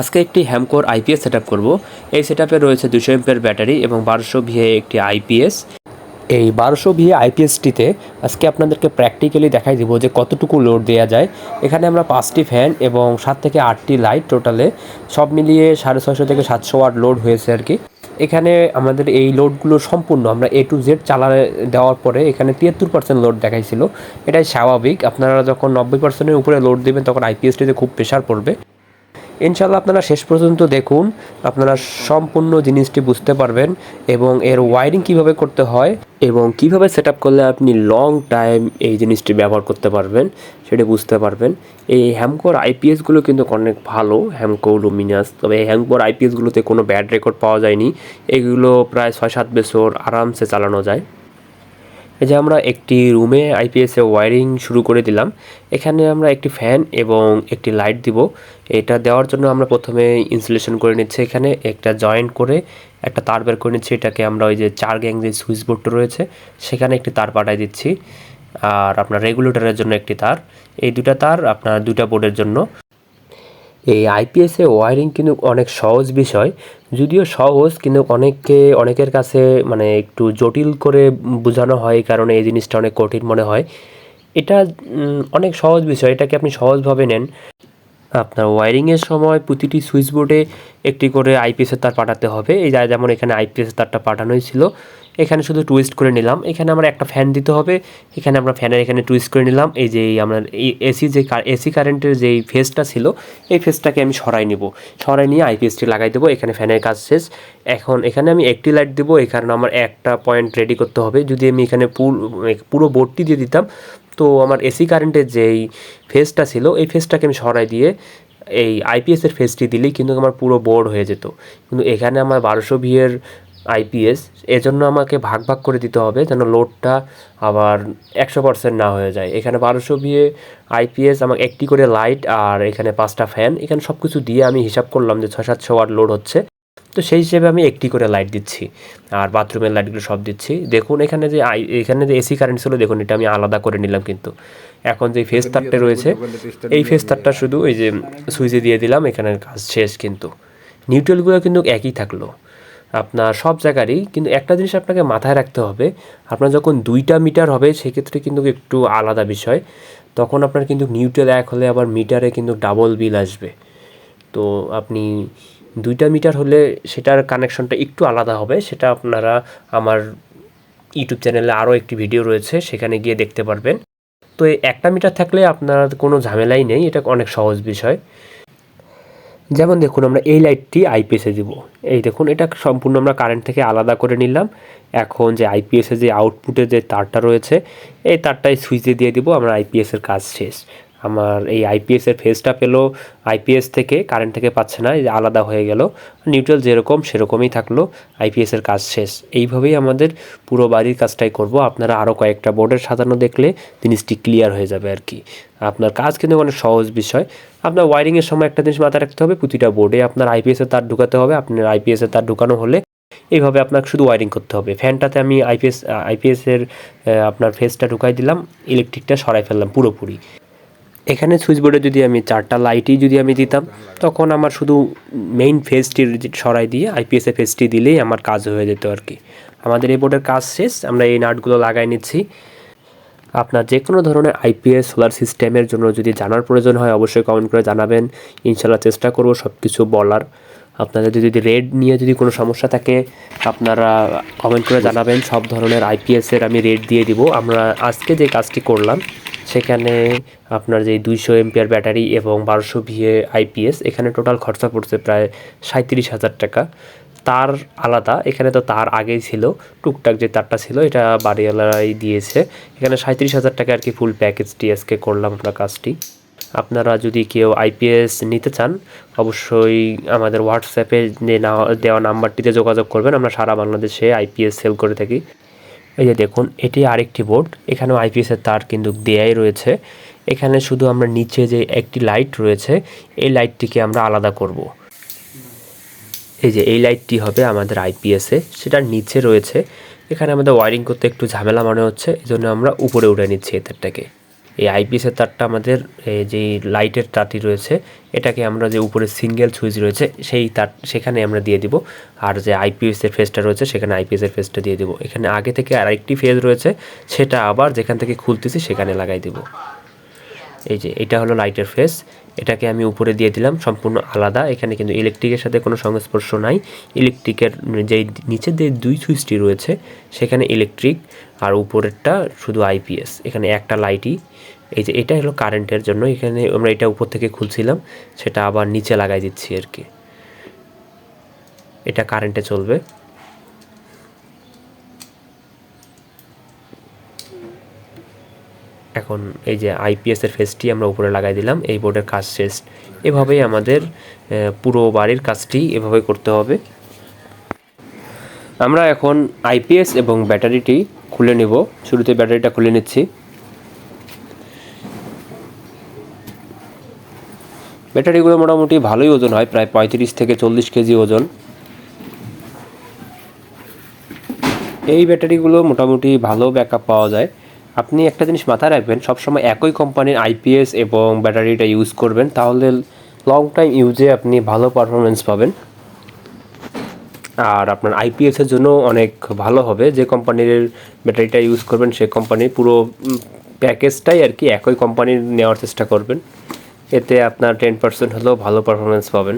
আজকে একটি হ্যামকোর IPS set করব। এই সেট রয়েছে দুশো এমপের ব্যাটারি এবং বারোশো ভিএ একটি আইপিএস এই বারোশো ভিএ আইপিএসটিতে আজকে আপনাদেরকে প্র্যাকটিক্যালি দেখাই দিব যে কতটুকু লোড দেওয়া যায়। এখানে আমরা পাঁচটি ফ্যান এবং সাত থেকে আটটি লাইট টোটালে সব মিলিয়ে সাড়ে ছয়শো থেকে সাতশো ওয়াট লোড হয়েছে আর কি। এখানে আমাদের এই লোডগুলো সম্পূর্ণ আমরা এ টু জেড চালা দেওয়ার পরে এখানে তিয়াত্তর পার্সেন্ট লোড দেখাইছিল। এটাই স্বাভাবিক। আপনারা যখন নব্বই পার্সেন্টের উপরে লোড দেবেন তখন আইপিএসটিতে খুব প্রেশার পড়বে। ইনশাল্লাহ আপনারা শেষ পর্যন্ত দেখুন, আপনারা সম্পূর্ণ জিনিসটি বুঝতে পারবেন এবং এর ওয়ারিং কীভাবে করতে হয় এবং কীভাবে সেট করলে আপনি লং টাইম এই জিনিসটি ব্যবহার করতে পারবেন সেটা বুঝতে পারবেন। এই হ্যামকোর আইপিএসগুলো কিন্তু অনেক ভালো হ্যামকো লুমিনাস তবে এই হ্যামকোর আইপিএসগুলোতে কোনো ব্যাড রেকর্ড পাওয়া যায়নি। এগুলো প্রায় ছয় সাত বছর আরামসে চালানো যায়। এই যে আমরা একটি রুমে আইপিএসে ওয়ারিং শুরু করে দিলাম। এখানে আমরা একটি ফ্যান এবং একটি লাইট দিব। এটা দেওয়ার জন্য আমরা প্রথমে ইনসুলেশন করে নিচ্ছি এখানে, একটা জয়েন্ট করে, একটা তার বের করে নিচ্ছি, এটাকে আমরা ওই যে চার গ্যাং যে সুইচ বোর্ডটা রয়েছে, সেখানে একটি তার পাঠাই দিচ্ছি। আর আপনার রেগুলেটরের জন্য একটি তার। এই দুটা তার আপনার দুটা বোর্ডের জন্য। এই আইপিএসে ওয়ারিং কিন্তু অনেক সহজ বিষয়। যদিও সহজ, কিন্তু অনেককে, অনেকের কাছে মানে একটু জটিল করে বোঝানো হয়, কারণে এই জিনিসটা অনেক কঠিন মনে হয়। এটা অনেক সহজ বিষয়। এটাকে আপনি সহজভাবে নেন। আপনার ওয়ারিংয়ের সময় প্রতিটি সুইচ বোর্ডে একটি করে আইপিএসের তার পাঠাতে হবে। এই যেমন এখানে আইপিএসের তারটা পাঠানোই ছিল। এখানে শুধু টুইস্ট করে নিলাম। এখানে আমরা একটা ফ্যান দিতে হবে। এখানে আমরা ফ্যানের এখানে টুইস্ট করে নিলাম। এই যে আমরা এই এসি যে এসি কারেন্টের যেই ফেসটা ছিল, এই ফেসটাকে আমি সরাই নিব। সরাই নিয়ে আইপিএসটি লাগাই দেবো। এখানে ফ্যানের কাজ শেষ। এখন এখানে আমি একটি লাইট দেবো। এই কারণে আমার একটা পয়েন্ট রেডি করতে হবে। যদি আমি এখানে পুরো বোর্ডটি দিয়ে দিতাম, তো আমার এসি কারেন্টের যেই ফেসটা ছিল, এই ফেসটাকে আমি সরাই দিয়ে এই আইপিএসের ফেসটি দিলেই কিন্তু আমার পুরো বোর্ড হয়ে যেত। কিন্তু এখানে আমার বারোশো ভিএর আইপিএস এজন্য আমাকে ভাগ ভাগ করে দিতে হবে যেন লোডটা আবার একশো পার্সেন্ট না হয়ে যায়। এখানে বারোশো ভিএ আইপিএস আমার একটি করে লাইট আর এখানে পাঁচটা ফ্যান এখানে সব কিছু দিয়ে আমি হিসাব করলাম যে ছয় সাতশো ওয়াট লোড হচ্ছে। তো সেই হিসেবে আমি একটি করে লাইট দিচ্ছি আর বাথরুমের লাইটগুলো সব দিচ্ছি। দেখুন, এখানে যে আই, এখানে যে এসি কারেন্ট ছিল, দেখুন, এটা আমি আলাদা করে নিলাম কিন্তু। এখন যে ফেস তারটা রয়েছে, এই ফেস তারটা শুধু এই যে সুইচে দিয়ে দিলাম, এখানে কাজ শেষ কিন্তু। নিউট্রালগুলো কিন্তু একই থাকল। আপনার সব জায়গারই, কিন্তু একটা জিনিস আপনাকে মাথায় রাখতে হবে, আপনার যখন দুইটা মিটার হবে, সেক্ষেত্রে কিন্তু একটু আলাদা বিষয়। তখন আপনার কিন্তু নিউট্রাল এক হলে আবার মিটারে কিন্তু ডাবল বিল আসবে। তো আপনি দুইটা মিটার হলে সেটার কানেকশনটা একটু আলাদা হবে, সেটা আপনারা আমার ইউটিউব চ্যানেলে আরও একটি ভিডিও রয়েছে, সেখানে গিয়ে দেখতে পারবেন। তো একটা মিটার থাকলে আপনার কোনো ঝামেলাই নেই, এটা অনেক সহজ বিষয়। যেমন দেখুন, আমরা এই লাইটটি আইপিএসে দিব। এই দেখুন, এটা সম্পূর্ণ আমরা কারেন্ট থেকে আলাদা করে নিলাম। এখন যে আইপিএসে যে আউটপুটে যে তারটা রয়েছে, এই তারটাই সুইচে দিয়ে দিব, আমরা আইপিএসের কাজ শেষ। আমার এই আইপিএসের ফেসটা পেল। আইপিএস থেকে কারেন্ট থেকে পাচ্ছে না আলাদা হয়ে গেল। নিউট্রাল যেরকম, সেরকমই থাকল। আইপিএসের কাজ শেষ। এইভাবেই আমাদের পুরো বাড়ির কাজটাই করব। আপনারা আরও কয়েকটা বোর্ডের সাজানো দেখলে জিনিসটি ক্লিয়ার হয়ে যাবে আর কি। আপনার কাজ কিন্তু অনেক সহজ বিষয়। আপনার ওয়ারিংয়ের সময় একটা জিনিস মাথায় রাখতে হবে, প্রতিটা বোর্ডে আপনার আইপিএসের তার ঢুকাতে হবে। আপনার আইপিএসের তার ঢুকানো হলে এইভাবে আপনাকে শুধু ওয়ারিং করতে হবে। ফ্যানটাতে আমি আইপিএস আইপিএসের আপনার ফেসটা ঢুকাই দিলাম। ইলেকট্রিকটা সরাই ফেললাম পুরোপুরি। এখানে সুইচ বোর্ডে যদি আমি চারটা লাইটই যদি আমি দিতাম, তখন আমার শুধু মেইন ফেসটি সরাই দিয়ে আইপিএসের ফেসটি দিলেই আমার কাজ হয়ে যেত আর কি। আমাদের এই বোর্ডের কাজ শেষ, আমরা এই নাটগুলো লাগাই নিচ্ছি। আপনার যে কোনো ধরনের আইপিএস সোলার সিস্টেমের জন্য যদি জানার প্রয়োজন হয়, অবশ্যই কমেন্ট করে জানাবেন। ইনশাল্লাহ চেষ্টা করব সব কিছু বলার। আপনাদের যদি রেড নিয়ে যদি কোনো সমস্যা থাকে, আপনারা কমেন্ট করে জানাবেন। সব ধরনের আইপিএসের আমি রেড দিয়ে দিব। আমরা আজকে যে কাজটি করলাম সেখানে আপনার যে দুইশো এমপিআর ব্যাটারি এবং বারোশো ভিএ আইপিএস, এখানে টোটাল খরচা পড়ছে প্রায় সাঁত্রিশ হাজার টাকা। তার আলাদা, এখানে তো তার আগেই ছিল, টুকটাক যে তারটা ছিল, এটা বাড়িওয়ালারাই দিয়েছে। এখানে সাঁত্রিশ হাজার টাকা আর কি ফুল প্যাকেজটি আজকে করলাম আমরা কাজটি। আপনারা যদি কেউ আইপিএস নিতে চান, অবশ্যই আমাদের হোয়াটসঅ্যাপে দেওয়া নাম্বারটিতে যোগাযোগ করবেন। আমরা সারা বাংলাদেশে আইপিএস সেল করে থাকি। এই যে দেখুন, এটি আরেকটি বোর্ড। এখানেও আইপিএসের তার কিন্তু দেয়াই রয়েছে। এখানে শুধু আমরা নিচে যে একটি লাইট রয়েছে, এই লাইটটিকে আমরা আলাদা করব। এই যে এই লাইটটি হবে আমাদের আইপিএসে সেটার নিচে রয়েছে। এখানে আমাদের ওয়ারিং করতে একটু ঝামেলা মনে হচ্ছে এই জন্য আমরা উপরে উঠে নিচ্ছি এদেরটাকে। এই আইপিএসের তারটা আমাদের যে লাইটের তারটি রয়েছে, এটাকে আমরা যে উপরে সিঙ্গেল সুইচ রয়েছে, সেই তার, সেখানে আমরা দিয়ে দিব। আর যে আইপিএসের ফেসটা রয়েছে, সেখানে আইপিএসের ফেসটা দিয়ে দিব। এখানে আগে থেকে আরেকটি ফেজ রয়েছে, সেটা আবার যেখান থেকে খুলতেছি, সেখানে লাগাই দিব। এই যে, এটা হলো লাইটের ফেস। এটাকে আমি উপরে দিয়ে দিলাম, সম্পূর্ণ আলাদা। এখানে কিন্তু ইলেকট্রিকের সাথে কোনো সংস্পর্শ নাই। ইলেকট্রিকের যেই নিচের যে দুই সুইচটি রয়েছে, সেখানে ইলেকট্রিক আর উপরেরটা শুধু আইপিএস এখানে একটা লাইটই এই যে এটা হলো কারেন্টের জন্য। এখানে আমরা এটা উপর থেকে খুলছিলাম, সেটা আবার নিচে লাগাই দিচ্ছি আর কি। এটা কারেন্টে চলবে। এখন এই যে আইপিএসের ফেসটি আমরা উপরে লাগাই দিলাম, এই বোর্ডের কাজ শেষ। এভাবেই আমাদের পুরো বাড়ির কাজটি এভাবে করতে হবে। আমরা এখন আইপিএস এবং ব্যাটারিটি খুলে নেব। শুরুতে ব্যাটারিটা খুলে নিচ্ছি। ব্যাটারিগুলো মোটামুটি ভালোই ওজন হয়, প্রায় পঁয়ত্রিশ থেকে চল্লিশ কেজি ওজন। এই ব্যাটারিগুলো মোটামুটি ভালো ব্যাকআপ পাওয়া যায়। আপনি একটা জিনিস মাথায় রাখবেন, সবসময় একই কোম্পানির আইপিএস এবং ব্যাটারিটা ইউজ করবেন, তাহলে লং টাইম ইউজে আপনি ভালো পারফরমেন্স পাবেন। আর আপনার আইপিএসের জন্য অনেক ভালো হবে, যে কোম্পানির ব্যাটারিটা ইউজ করবেন সেই কোম্পানির পুরো প্যাকেজটাই আর কি একই কোম্পানির নেওয়ার চেষ্টা করবেন। এতে আপনার টেন পার্সেন্ট হলেও ভালো পারফরমেন্স পাবেন।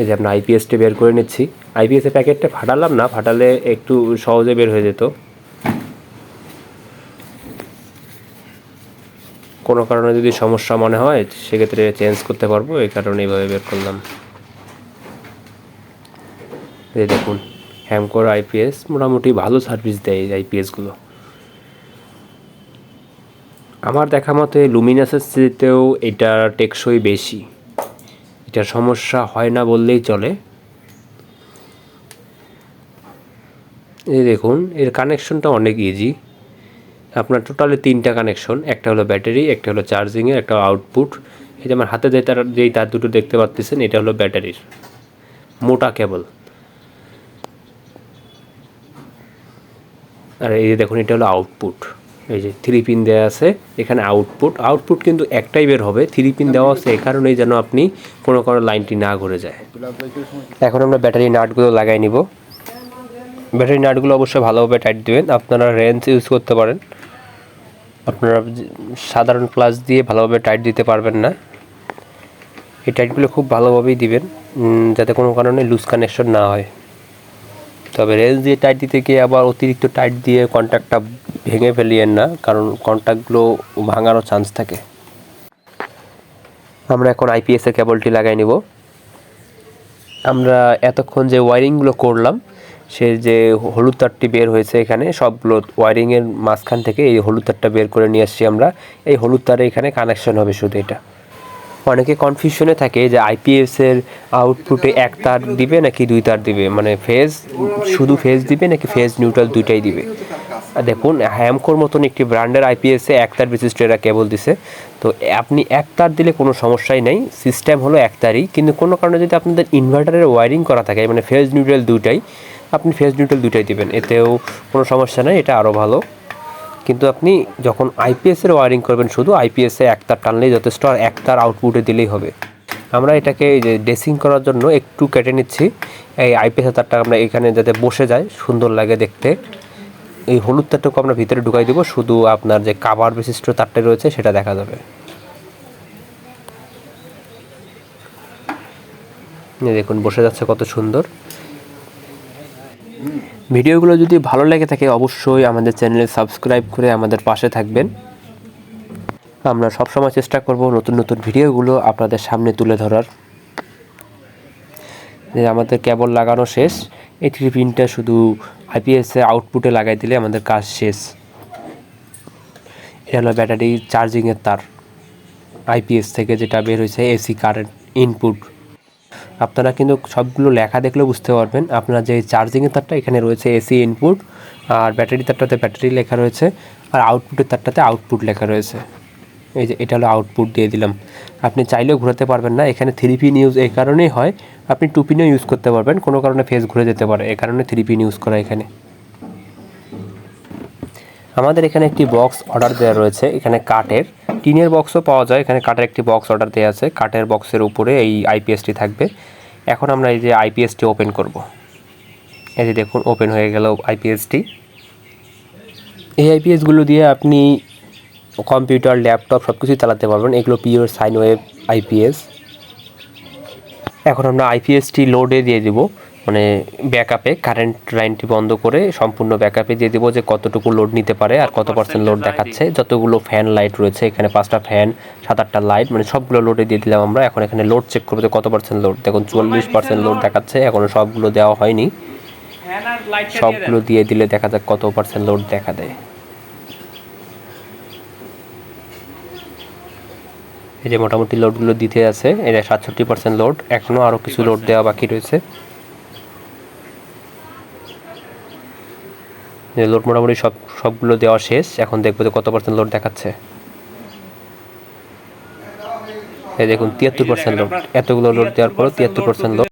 এই যে আমরা আইপিএসটি বের করে নিচ্ছি। আইপিএসের প্যাকেটটা ফাটালাম না, ফাটালে একটু সহজে বের হয়ে যেত। কোনো কারণে যদি সমস্যা মনে হয়, সেক্ষেত্রে চেঞ্জ করতে পারব, এই কারণে এইভাবে বের করলাম। এই দেখুন হ্যামকোর আইপিএস মোটামুটি ভালো সার্ভিস দেয় এই আইপিএসগুলো আমার দেখা মতে লুমিনাসের চেয়েতেও এটা টেকসই বেশি। এটার সমস্যা হয় না বললেই চলে। এই দেখুন, এর কানেকশনটা অনেক ইজি আপনার টোটালি তিনটা কানেকশন একটা হলো ব্যাটারি, একটা হলো চার্জিংয়ের একটা আউটপুট এই যে আমার হাতে যে তার, যেই তার দুটো দেখতে পাচ্ছেন এটা হলো ব্যাটারির, মোটা কেবল আর এই যে দেখুন, এটা হলো আউটপুট এই যে থ্রি পিন দেওয়া আছে, এখানে আউটপুট আউটপুট কিন্তু একটাই বের হবে। থ্রি পিন দেওয়া আছে এই কারণেই যেন আপনি কোনো কোনো লাইনটি না ঘুরে যায়। এখন আমরা ব্যাটারি নাটগুলো লাগাই নিব। ব্যাটারি নাটগুলো অবশ্যই ভালোভাবে টাইট দিবেন। আপনারা রেঞ্জ ইউজ করতে পারেন। আপনারা সাধারণ প্লাস দিয়ে ভালোভাবে টাইট দিতে পারবেন না। এই টাইটগুলো খুব ভালোভাবেই দিবেন যাতে কোনো কারণে লুজ কানেকশন না হয়। তবে রেঞ্জ দিয়ে টাইট দিতে গিয়ে আবার অতিরিক্ত টাইট দিয়ে কন্ট্যাক্টটা ভেঙে ফেলিয়েন না, কারণ কন্ট্যাক্টগুলো ভাঙারও চান্স থাকে। আমরা এখন আইপিএস এর কেবলটি লাগাই নিব। আমরা এতক্ষণ যে ওয়ারিংগুলো করলাম, সে যে হলুদ তারটি বের হয়েছে এখানে, সবগুলো ওয়ারিংয়ের মাঝখান থেকে এই হলুদ তারটা বের করে নিয়ে আসছি আমরা। এই হলুদ তারে এখানে কানেকশন হবে শুধু এটা। অনেকে কনফিউশনে থাকে যে আইপিএস এর আউটপুটে এক তার দিবে নাকি দুই তার দিবে? মানে ফেজ শুধু ফেজ দিবে নাকি ফেজ নিউট্রাল দুইটাই দিবে? দেখুন হ্যামকোর মতন একটি ব্র্যান্ডের আইপিএসে এক তার বিশিষ্ট এরা কেবল দিছে। তো আপনি এক তার দিলে কোনো সমস্যাই নেই। সিস্টেম হলো এক তারই। কিন্তু কোনো কারণে যদি আপনাদের ইনভার্টারের ওয়ারিং করা থাকে মানে ফেজ নিউট্রাল দুইটাই, আপনি ফেজ নিউট্রাল দুইটাই দিবেন। এতেও কোনো সমস্যা নেই, এটা আরও ভালো। কিন্তু আপনি যখন আইপিএস এর ওয়ারিং করবেন, শুধু আইপিএস এক তার টানলেই যথেষ্ট আর এক তার আউটপুটে দিলেই হবে। আমরা এটাকে যে ড্রেসিং করার জন্য একটু কেটে নিচ্ছি। এই আইপিএস এর তারটা আমরা এখানে যাতে বসে যায়, সুন্দর লাগে দেখতে। এই হলুদ তারটুকু আমরা ভিতরে ঢুকাই দেবো, শুধু আপনার যে কাভার বিশিষ্ট তারটা রয়েছে, সেটা দেখা যাবে। দেখুন, বসে যাচ্ছে কত সুন্দর। ভিডিওগুলো যদি ভালো লেগে থাকে, অবশ্যই আমাদের চ্যানেলে সাবস্ক্রাইব করে আমাদের পাশে থাকবেন। আমরা সবসময় চেষ্টা করব নতুন নতুন ভিডিওগুলো আপনাদের সামনে তুলে ধরার। যে আমাদের কেবল লাগানো শেষ এই থ্রি পিনটা শুধু আইপিএস এর আউটপুটে লাগাই দিলে আমাদের কাজ শেষ। এটা হলো ব্যাটারি চার্জিংয়ের তার, আইপিএস থেকে যেটা বের হয়েছে, এসি কারেন্ট ইনপুট। আপনারা কিন্তু সবগুলো লেখা দেখলে বুঝতে পারবেন। আপনার যে চার্জিংয়ের তারটা এখানে রয়েছে এসি ইনপুট আর ব্যাটারি তারটাতে ব্যাটারি লেখা রয়েছে, আর আউটপুটের তারটাতে আউটপুট লেখা রয়েছে। এই যে এটা হলো আউটপুট দিয়ে দিলাম। আপনি চাইলেও ঘোরাতে পারবেন না, এখানে থ্রি পিন ইউজ এই কারণেই হয়। আপনি টু পিনও ইউজ করতে পারবেন, কোনো কারণে ফেস ঘুরে যেতে পারে এ কারণে থ্রি পিন ইউজ করা এখানে। আমাদের এখানে একটি বক্স অর্ডার দেওয়া রয়েছে, এখানে কাঠের। টিনের বক্সও পাওয়া যায়, এখানে কাঠের একটি বক্স অর্ডার দেওয়া আছে। কাঠের বক্সের উপরে এই আইপিএসটি থাকবে। এখন আমরা এই যে আইপিএসটি ওপেন করব। এই যে দেখুন ওপেন হয়ে গেল আইপিএসটি এই আইপিএসগুলো দিয়ে আপনি কম্পিউটার ল্যাপটপ সব কিছুই চালাতে পারবেন। এগুলো পিওর সাইন ওয়েব আইপিএস এখন আমরা আইপিএসটি লোডে দিয়ে দিব। মানে ব্যাকআপে কারেন্ট লাইনটি বন্ধ করে সম্পূর্ণ ব্যাকআপে দিয়ে দেবো যে কতটুকু লোড নিতে পারে আর কত পার্সেন্ট লোড দেখাচ্ছে। যতগুলো ফ্যান লাইট রয়েছে এখানে পাঁচটা ফ্যান সাত আটটা লাইট মানে সবগুলো লোডে দিয়ে দিলাম আমরা। এখন এখানে লোড চেক করব যে কত পার্সেন্ট লোড দেখুন চুয়াল্লিশ পার্সেন্ট লোড দেখাচ্ছে এখনও সবগুলো দেওয়া হয়নি। সবগুলো দিয়ে দিলে দেখা যাক কত পার্সেন্ট লোড দেখা দেয়। এই যে মোটামুটি লোডগুলো দিতে আছে এটা সাতষট্টি পার্সেন্ট লোড এখনও আরও কিছু লোড দেওয়া বাকি রয়েছে। লোড মোটামুটি সব সবগুলো দেওয়া শেষ। এখন দেখব যে কত পার্সেন্ট লোড দেখাচ্ছে। এই দেখুন তিয়াত্তর পার্সেন্ট লোড এতগুলো লোড দেওয়ার পরও তিয়াত্তর পার্সেন্ট লোড